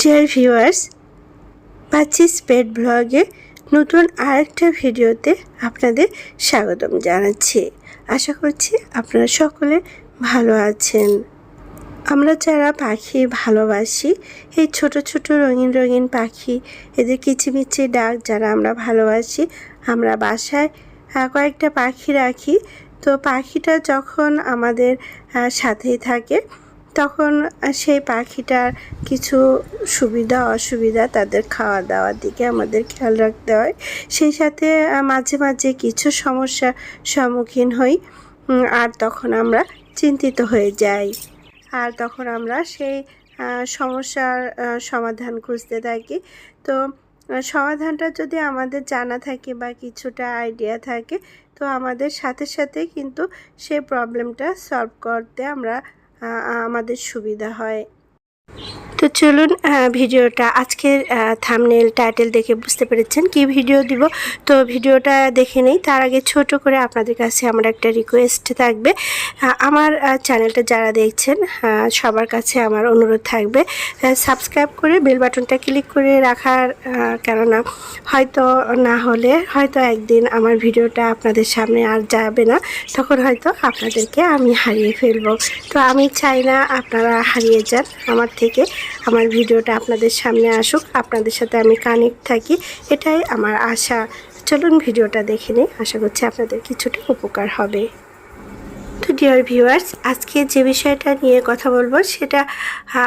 Dear viewers পাচ্ছিস পেট ব্লগে নতুন আরেকটা ভিডিওতে আপনাদের স্বাগতম জানাচ্ছি। আশা করছি আপনারা সকলে ভালো আছেন। আমরা যারা পাখি ভালোবাসি, এই ছোট ছোট রঙিন রঙিন পাখি, এদের কিচিমিচি ডাক যারা আমরা ভালোবাসি, আমরা বাসায় কয়েকটা পাখি রাখি। তো পাখিটা যখন আমাদের সাথেই থাকে তখন সেই পাখিটার কিছু সুবিধা, অসুবিধা তাদের খাওয়া দাওয়ার দিকে আমাদের খেয়াল রাখতে হয়। সেই সাথে মাঝে মাঝে কিছু সমস্যার সম্মুখীন হই। আর তখন আমরা চিন্তিত হয়ে যাই। আর তখন আমরা সেই সমস্যার সমাধান খুঁজতে থাকি। তো সমাধানটা যদি আমাদের জানা থাকে বা কিছুটা আইডিয়া থাকে, তো আমাদের সাথে সাথে কিন্তু সেই প্রবলেমটা সলভ করতে আমরা আমাদের সুবিধা হয়। তো চলুন ভিডিওটা আজকের থামনেল টাইটেল দেখে বুঝতে পেরেছেন কি ভিডিও দিব। তো ভিডিওটা দেখে নেই, তার আগে ছোট করে আপনাদের কাছে আমার একটা রিকোয়েস্ট থাকবে। আমার চ্যানেলটা যারা দেখছেন সবার কাছে আমার অনুরোধ থাকবে সাবস্ক্রাইব করে বেল বাটনটা ক্লিক করে রাখার কেননা হয়তো না হলে, হয়তো একদিন আমার ভিডিওটা আপনাদের সামনে আর যাবে না, তখন হয়তো আপনাদেরকে আমি হারিয়ে ফেলব। তো আমি চাই না আপনারা হারিয়ে যান আমার থেকে। আমার ভিডিওটা আপনাদের সামনে আসুক, আপনাদের সাথে আমি কানেক্ট থাকি, এটাই আমার আশা। চলুন ভিডিওটা দেখে নিই, আশা করছি আপনাদের কিছুটা উপকার হবে। তো ডিয়ার ভিউয়ার্স আজকে যে বিষয়টা নিয়ে কথা বলব, সেটা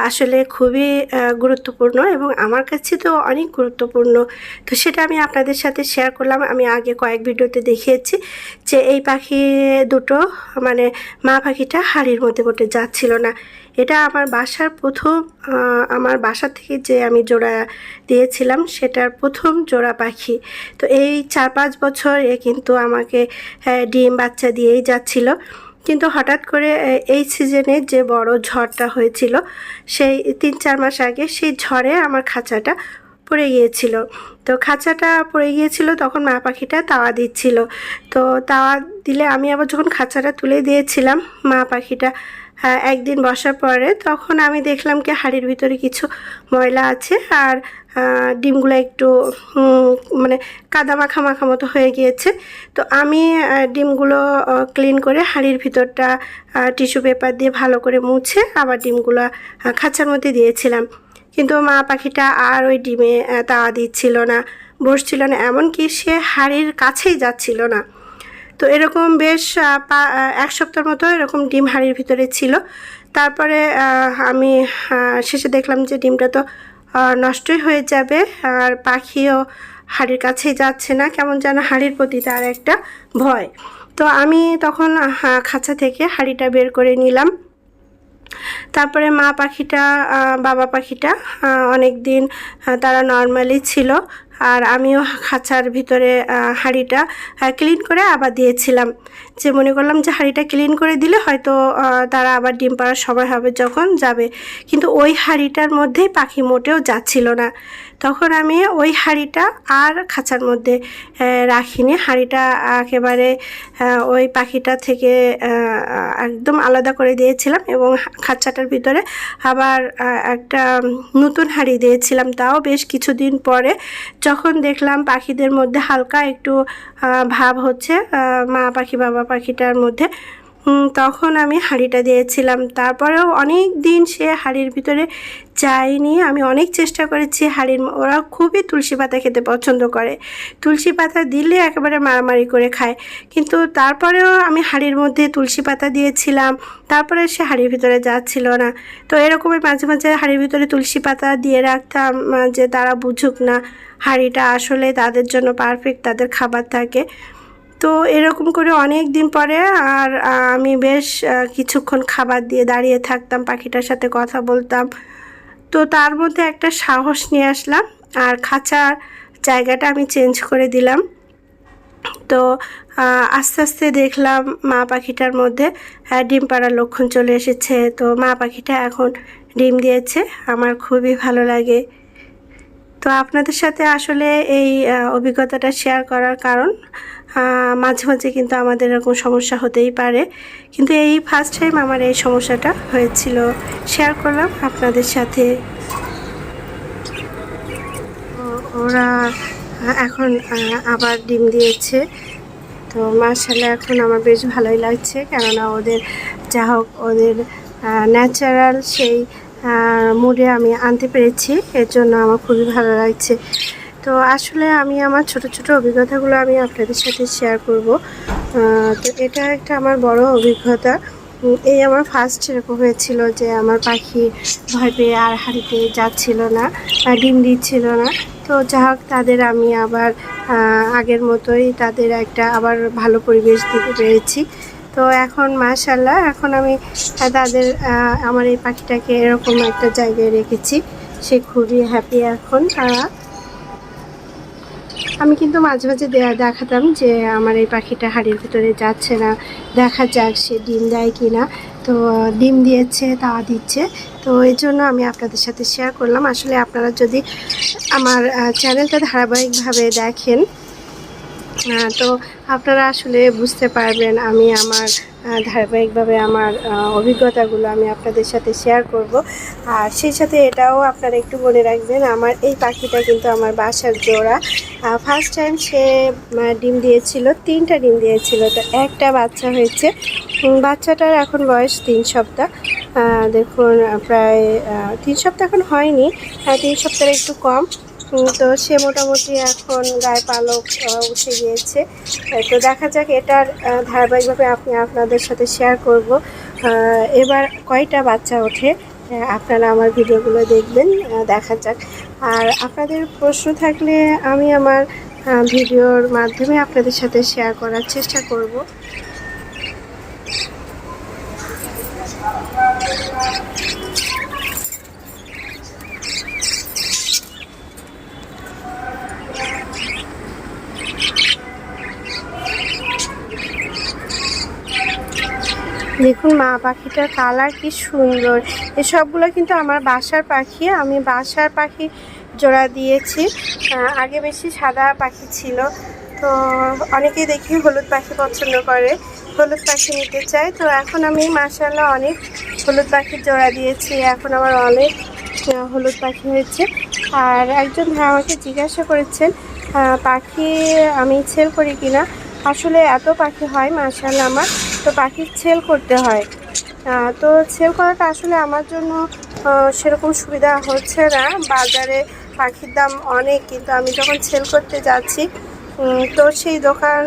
আসলে খুবই গুরুত্বপূর্ণ এবং আমার কাছে তো অনেক গুরুত্বপূর্ণ। তো সেটা আমি আপনাদের সাথে শেয়ার করলাম। আমি আগে কয়েক ভিডিওতে দেখিয়েছি যে এই পাখি দুটো মানে মা পাখিটা হাড়ির মধ্যে মধ্যে যাচ্ছিল না। এটা আমার বাসার প্রথম আমার বাসা থেকে যে আমি জোড়া দিয়েছিলাম সেটার প্রথম জোড়া পাখি। তো এই চার পাঁচ বছর এ কিন্তু আমাকে আহ, ডিম বাচ্চা দিয়েই যাচ্ছিল। কিন্তু হঠাৎ করে এই সিজনে যে বড় ঝড়টা হয়েছিল সেই তিন চার মাস আগে সেই ঝড়ে আমার খাঁচাটা পড়ে গিয়েছিল। তো খাঁচাটা পড়ে গিয়েছিল তখন মা পাখিটা তাওয়া দিচ্ছিল। তো তাওয়া দিলে আমি আবার যখন খাঁচাটা তুলে দিয়েছিলাম মা পাখিটা একদিন বসার পরে তখন আমি দেখলাম কি হাড়ির ভিতরে কিছু ময়লা আছে আর ডিমগুলো একটু মানে কাদা মাখা মাখা মতো হয়ে গিয়েছে। তো আমি ডিমগুলো ক্লিন করে হাঁড়ির ভিতরটা টিস্যু পেপার দিয়ে ভালো করে মুছে আবার ডিমগুলো খাঁচার মধ্যে দিয়েছিলাম। কিন্তু মা পাখিটা আর ওই ডিমে তাওয়া দিচ্ছিল না, বসছিল না। এমনকি সে হাড়ির কাছেই যাচ্ছিল না। তো এরকম বেশ এক সপ্তাহের মতো এরকম ডিম হাড়ির ভিতরে ছিল। তারপরে আমি শেষে দেখলাম যে ডিমটা তো নষ্টই হয়ে যাবে, আর পাখিও হাড়ির কাছেই যাচ্ছে না। কেমন যেন হাড়ির প্রতি তার একটা ভয়। তো আমি তখন খাঁচা থেকে হাড়িটা বের করে নিলাম। তারপরে মা পাখিটা বাবা পাখিটা অনেক দিন তারা নর্মালি ছিল। আর আমিও খাঁচার ভিতরে হাড়িটা ক্লিন করে আবার দিয়েছিলাম। যে মনে করলাম যে হাঁড়িটা ক্লিন করে দিলে হয়তো তারা আবার ডিম পাড়ার সময় হবে যখন যাবে। কিন্তু ওই হাঁড়িটার মধ্যেই পাখি মোটেও যাচ্ছিল না। তখন আমি ওই হাঁড়িটা আর খাঁচার মধ্যে রাখিনি। হাঁড়িটা একেবারে ওই পাখিটা থেকে একদম আলাদা করে দিয়েছিলাম এবং খাঁচাটার ভিতরে আবার একটা নতুন হাঁড়ি দিয়েছিলাম তাও বেশ কিছুদিন পরে। যখন দেখলাম পাখিদের মধ্যে হালকা একটু ভাব হচ্ছে মা পাখি, বাবা পাখিটার মধ্যে তখন আমি হাঁড়িটা দিয়েছিলাম। তারপরেও অনেক দিন সে হাঁড়ির ভিতরে যায়নি। আমি অনেক চেষ্টা করেছি হাঁড়ির ওরা খুবই তুলসী পাতা খেতে পছন্দ করে। তুলসী পাতা দিলে একেবারে মারামারি করে খায়। কিন্তু তারপরেও আমি হাঁড়ির মধ্যে তুলসী পাতা দিয়েছিলাম। তারপরে সে হাঁড়ির ভিতরে যাচ্ছিল না। তো এরকমই মাঝে মাঝে হাঁড়ির ভিতরে তুলসী পাতা দিয়ে রাখতাম যে তারা বুঝুক না হাঁড়িটা আসলে তাদের জন্য পারফেক্ট তাদের খাবার থাকে। তো এরকম করে অনেক দিন পরে আর আমি বেশ কিছুক্ষণ খাবার দিয়ে দাঁড়িয়ে থাকতাম, পাখিটার সাথে কথা বলতাম। তো তার মধ্যে একটা সাহস নিয়ে আসলাম আর খাঁচার জায়গাটা আমি চেঞ্জ করে দিলাম। তো আস্তে আস্তে দেখলাম মা পাখিটার মধ্যে ডিম পাড়ার লক্ষণ চলে এসেছে। তো মা পাখিটা এখন ডিম দিয়েছে, আমার খুবই ভালো লাগে। তো আপনাদের সাথে আসলে এই অভিজ্ঞতাটা শেয়ার করার কারণ মাঝে মাঝে কিন্তু আমাদের এরকম সমস্যা হতেই পারে। কিন্তু এই ফার্স্ট টাইম আমার এই সমস্যাটা হয়েছিল। শেয়ার করলাম আপনাদের সাথে। ওরা এখন আবার ডিম দিয়েছে। তো মার্শাল্লাহ এখন আমার বেশ ভালোই লাগছে। কেননা ওদের, যা হোক, ওদের ন্যাচারাল সেই মুডে আমি আনতে পেরেছি। এর জন্য আমার খুবই ভালো লাগছে। তো আসলে আমি আমার ছোট ছোট অভিজ্ঞতাগুলো আমি আপনাদের সাথে শেয়ার করব। তো এটা একটা আমার বড় অভিজ্ঞতা। এই আমার ফার্স্ট এরকম হয়েছিল যে আমার পাখি ভয় পেয়ে আর হারিতে যাচ্ছিল না ডিম দিচ্ছিল না। তো যা হোক, তাদের আমি আবার আগের মতোই তাদের একটা আবার ভালো পরিবেশ দিতে পেরেছি। তো এখন মাশাল্লাহ এখন আমি তাদের আমার এই পাখিটাকে এরকম একটা জায়গায় রেখেছি। সে খুবই হ্যাপি এখন, তারা আমি কিন্তু মাঝে মাঝে দেখাতাম যে আমার এই পাখিটা হাড়ির ভিতরে যাচ্ছে না। দেখা যাক সে ডিম দেয় কি না তো, ডিম দিয়েছে তা দিচ্ছে। তো, এই জন্য আমি আপনাদের সাথে শেয়ার করলাম। আসলে আপনারা যদি আমার চ্যানেলটা ধারাবাহিকভাবে দেখেন তো আপনারা আসলে বুঝতে পারবেন আমি আমার ধারাবাহিকভাবে আমার অভিজ্ঞতাগুলো আমি আপনাদের সাথে শেয়ার করব। আর সেই সাথে এটাও আপনারা একটু বলে রাখবেন, আমার এই পাখিটা কিন্তু আমার বাসার জোড়া। ফার্স্ট টাইম সে ডিম দিয়েছিল, তিনটা ডিম দিয়েছিল, তো একটা বাচ্চা হয়েছে। বাচ্চাটার এখন বয়স তিন সপ্তাহ। দেখুন, প্রায় তিন সপ্তাহ এখন হয়নি তিন সপ্তাহের একটু কম। তো সে মোটামুটি এখন গায়ে পালক উঠে গিয়েছে। তো দেখা যাক এটার ধারাবাহিকভাবে আপনি আপনাদের সাথে শেয়ার করব। এবার কয়টা বাচ্চা ওঠে আপনারা আমার ভিডিওগুলো দেখবেন দেখা যাক। আর আপনাদের প্রশ্ন থাকলে আমি আমার ভিডিওর মাধ্যমে আপনাদের সাথে শেয়ার করার চেষ্টা করব। দেখুন মা পাখিটার কালার কি সুন্দর। এসবগুলো কিন্তু আমার বাসার পাখি। আমি বাসার পাখি জোড়া দিয়েছি। আগে বেশি সাদা পাখি ছিল। তো অনেকেই দেখি হলুদ পাখি পছন্দ করে। হলুদ পাখি নিতে চায়। তো এখন আমি মাসাল্লাহ অনেক হলুদ পাখির জোড়া দিয়েছি। এখন আমার অনেক হলুদ পাখি হয়েছে। আর একজন ভাই আমাকে জিজ্ঞাসা করেছেন পাখি আমি সেল করি কিনা? আসলে এত পাখি হয় মাসাল্লাহ আমার। তো পাখির সেল করতে হয়। তো সেল করাটা আসলে আমার জন্য সেরকম সুবিধা হচ্ছে না। বাজারে পাখির দাম অনেক, কিন্তু আমি যখন সেল করতে যাচ্ছি তো সেই দোকান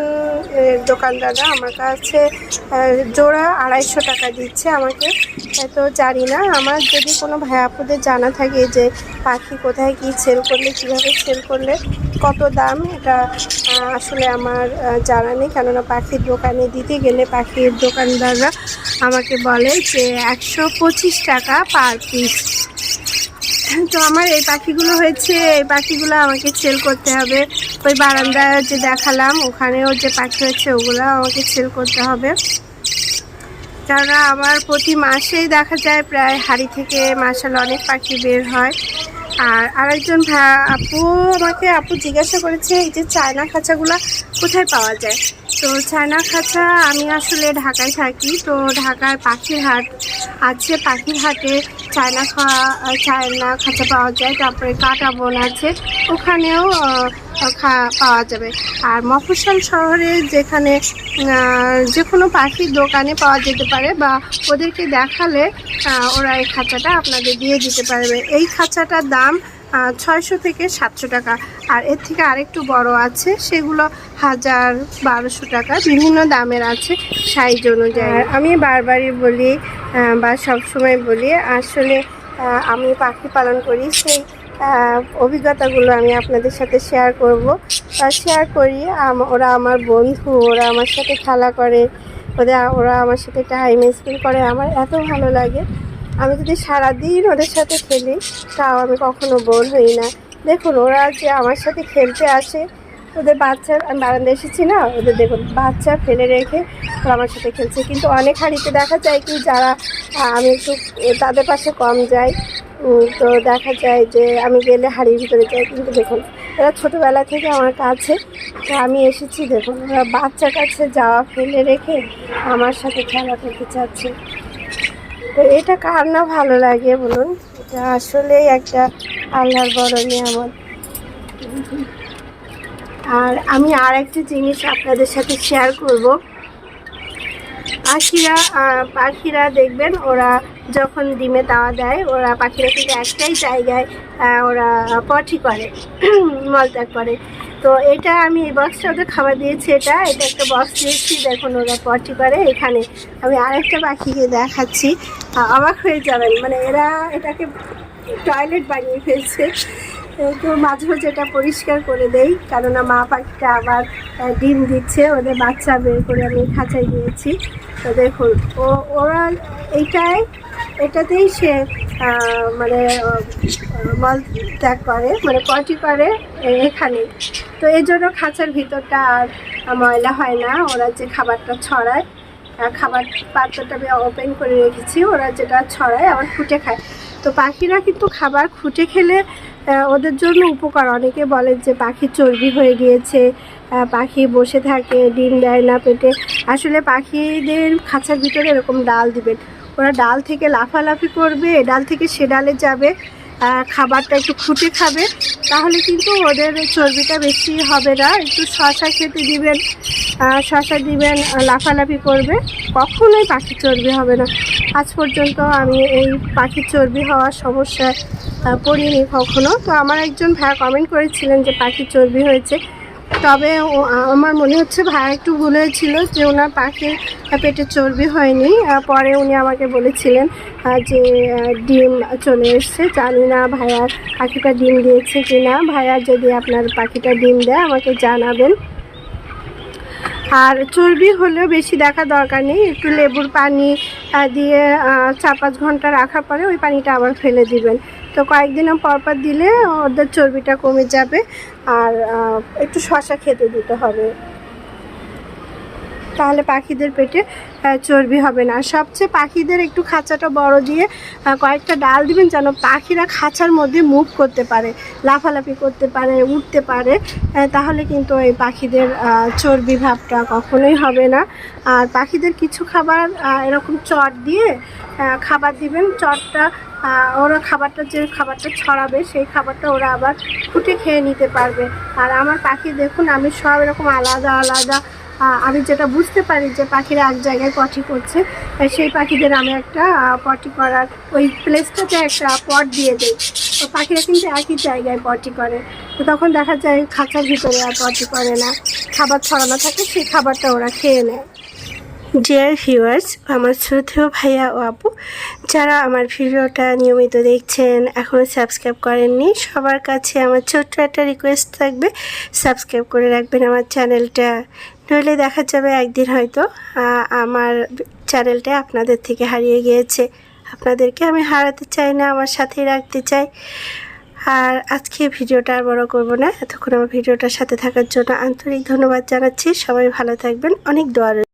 দোকানদাররা আমার কাছে জোড়া আড়াইশো টাকা দিচ্ছে আমাকে। তো জানি না, আমার যদি কোনো ভাইয়াপুদের জানা থাকে যে পাখি কোথায় কি সেল করলে, কীভাবে সেল করলে কত দাম, এটা আসলে আমার জানা নেই। কেননা পাখির দোকানে দিতে গেলে পাখির দোকানদাররা আমাকে বলে যে একশো পঁচিশ টাকা পার পিস তো আমার এই পাখিগুলো হয়েছে, এই পাখিগুলো আমাকে সেল করতে হবে। ওই বারান্দায় যে দেখালাম, ওখানেও যে পাখি হয়েছে ওগুলো আমাকে সেল করতে হবে। কেননা আমার প্রতি মাসেই দেখা যায় প্রায় হাড়ি থেকে মাসাল অনেক পাখি বের হয়। আর আরেকজন আপু আমাকে, আপু জিজ্ঞাসা করেছে, এই যে চায়না খাঁচাগুলো কোথায় পাওয়া যায়? তো চায়না খাঁচা আমি আসলে ঢাকায় থাকি। তো ঢাকায় পাখির হাট আছে। পাখির হাটে চায়না খা, চায়না খাঁচা পাওয়া যায়। তারপরে কাটা বন আছে। ওখানেও পাওয়া যাবে। আর মফস্বল শহরে যেখানে যে কোনো পাখির দোকানে পাওয়া যেতে পারে বা ওদেরকে দেখালে ওরা এই খাঁচাটা আপনাদের দিয়ে দিতে পারবে। এই খাঁচাটার দাম ছয়শো থেকে সাতশো টাকা। আর এর থেকে আরেকটু বড় আছে, সেগুলো হাজার বারোশো টাকা। বিভিন্ন দামের আছে, সাইজ অনুযায়ী। আমি বারবারই বলি বা সবসময় বলি, আসলে আমি পাখি পালন করি, সেই অভিজ্ঞতাগুলো আমি আপনাদের সাথে শেয়ার করব। শেয়ার করি ওরা আমার বন্ধু, ওরা আমার সাথে খেলা করে ওদের ওরা আমার সাথে টাইম স্পেন্ড করে, আমার এত ভালো লাগে। আমি যদি সারাদিন ওদের সাথে খেলি, তাও আমি কখনো বোর হই না। দেখুন, ওরা যে আমার সাথে খেলতে আসে, ওদের বাচ্চা, আমি বারান্দায় এসেছি না, ওদের দেখুন, বাচ্চা ফেলে রেখে ওরা আমার সাথে খেলছে। কিন্তু অনেক হাঁড়িতে দেখা যায় কি, যারা আমি একটু তাদের পাশে কম যাই তো দেখা যায় যে আমি গেলে হাড়ির ভিতরে যাই। কিন্তু দেখুন, এরা ছোটোবেলা থেকে আমার কাছে, তো আমি এসেছি, দেখুন, ওরা বাচ্চার কাছে যাওয়া ফেলে রেখে আমার সাথে খেলা করতে চাচ্ছে। তো এটা কার না ভালো লাগে বলুন? এটা আসলেই একটা আল্লাহর বড় নিয়ামত আর আমি আর একটা জিনিস আপনাদের সাথে শেয়ার করব। পাখিরা পাখিরা দেখবেন, ওরা যখন ডিমে তাওয়া দেয়, ওরা পাখিরা কিন্তু একটাই জায়গায় ওরা পটি করে মলত্যাগ করে। তো এটা আমি এই বক্সটাতে খাবার দিয়েছি, এটা এটা একটা বক্স দিয়েছি, দেখুন ওরা পটি করে এখানে। আমি আরেকটা পাখিকে দেখাচ্ছি অবাক হয়ে যাবেন মানে এরা এটাকে টয়লেট বানিয়ে ফেলছে। তো মাঝে মাঝে এটা পরিষ্কার করে দেই, কেননা মা পাখিটা আবার ডিম দিচ্ছে, ওদের বাচ্চা বের করে আমি খাঁচায় দিয়েছি তো দেখুন, ও, ওরা এইটাই এটাতেই সে মানে মল ত্যাগ করে মানে পটি করে এখানে। তো এই জন্য খাঁচার ভিতরটা আর ময়লা হয় না, ওরা যে খাবারটা ছড়ায় খাবার পাত্রটা আমি ওপেন করে রেখেছি, ওরা যেটা ছড়ায়, আবার ফুটে খায়। তো পাখিরা কিন্তু খাবার খুঁটে খেলে ওদের জন্য উপকার। অনেকে বলেন যে পাখি চর্বি হয়ে গিয়েছে পাখি বসে থাকে, ডিম দেয় না পেটে। আসলে পাখিদের খাঁচার ভিতরে এরকম ডাল দিবেন ওরা ডাল থেকে লাফালাফি করবে, এ ডাল থেকে সে ডালে যাবে খাবারটা একটু খুঁটে খাবে। তাহলে কিন্তু ওদের চর্বিটা বেশি হবে না, একটু শশা খেতে দিবেন শশা দিবেন লাফালাফি করবে। কখনোই পাখি চর্বি হবে না। আজ পর্যন্ত আমি এই পাখির চর্বি হওয়ার সমস্যায় পড়িনি কখনো। তো আমার একজন ভাইয়া কমেন্ট করেছিলেন যে পাখির চর্বি হয়েছে। তবে আমার মনে হচ্ছে ভাইয়া একটু ভুল হয়েছিল যে ওনার পাখির পেটে চর্বি হয়নি। পরে উনি আমাকে বলেছিলেন যে ডিম চলে এসছে। জানি না ভাইয়ার পাখিটা ডিম দিয়েছে কি না ভাইয়া যদি আপনার পাখিটা ডিম দেয়, আমাকে জানাবেন। আর চর্বি হলেও বেশি দেখা দরকার নেই। একটু লেবুর পানি দিয়ে চার পাঁচ ঘণ্টা রাখার পরে ওই পানিটা আবার ফেলে দিবেন। তো কয়েকদিন পর পর দিলে ওদের চর্বিটা কমে যাবে। আর একটু শশা খেতে দিতে হবে। তাহলে পাখিদের পেটে চর্বি হবে না। সবচেয়ে পাখিদের একটু খাঁচাটা বড় দিয়ে কয়েকটা ডাল দিবেন যেন পাখিরা খাঁচার মধ্যে মুভ করতে পারে, লাফালাফি করতে পারে, উঠতে পারে তাহলে কিন্তু এই পাখিদের চর্বি ভাবটা কখনোই হবে না। আর পাখিদের কিছু খাবার এরকম চট দিয়ে খাবার দিবেন। চটটা ওরা খাবারটা যে খাবারটা ছড়াবে, সেই খাবারটা ওরা আবার ফুটে খেয়ে নিতে পারবে। আর আমার পাখি দেখুন, আমি সব এরকম আলাদা আলাদা আমি যেটা বুঝতে পারি যে পাখিরা এক জায়গায় পটি করছে সেই পাখিদের আমি একটা পটি করার, ওই প্লেসটাতে একটা পট দিয়ে দিই। তো পাখিরা কিন্তু একই জায়গায় পটি করে। তো তখন দেখা যায় খাঁচার ভিতরে আর পটি করে না। খাবার ছড়ানো থাকে, সেই খাবারটা ওরা খেয়ে নেয়। ডিয়ার ভিউয়ার্স আমার শ্রদ্ধেয় ভাইয়া ও আপু, যারা আমার ভিডিওটা নিয়মিত দেখছেন এখনও সাবস্ক্রাইব করেননি, সবার কাছে আমার ছোট্ট একটা রিকোয়েস্ট থাকবে সাবস্ক্রাইব করে রাখবেন আমার চ্যানেলটা নইলে দেখা যাবে একদিন হয়তো আমার চ্যানেলটা আপনাদের থেকে হারিয়ে গিয়েছে। আপনাদেরকে আমি হারাতে চাই না, আমার সাথেই রাখতে চাই। আর আজকে ভিডিওটা আর বড় করব না। এতক্ষণ আমার ভিডিওটার সাথে থাকার জন্য আন্তরিক ধন্যবাদ জানাচ্ছি। সবাই ভালো থাকবেন। অনেক দোয়া রইল।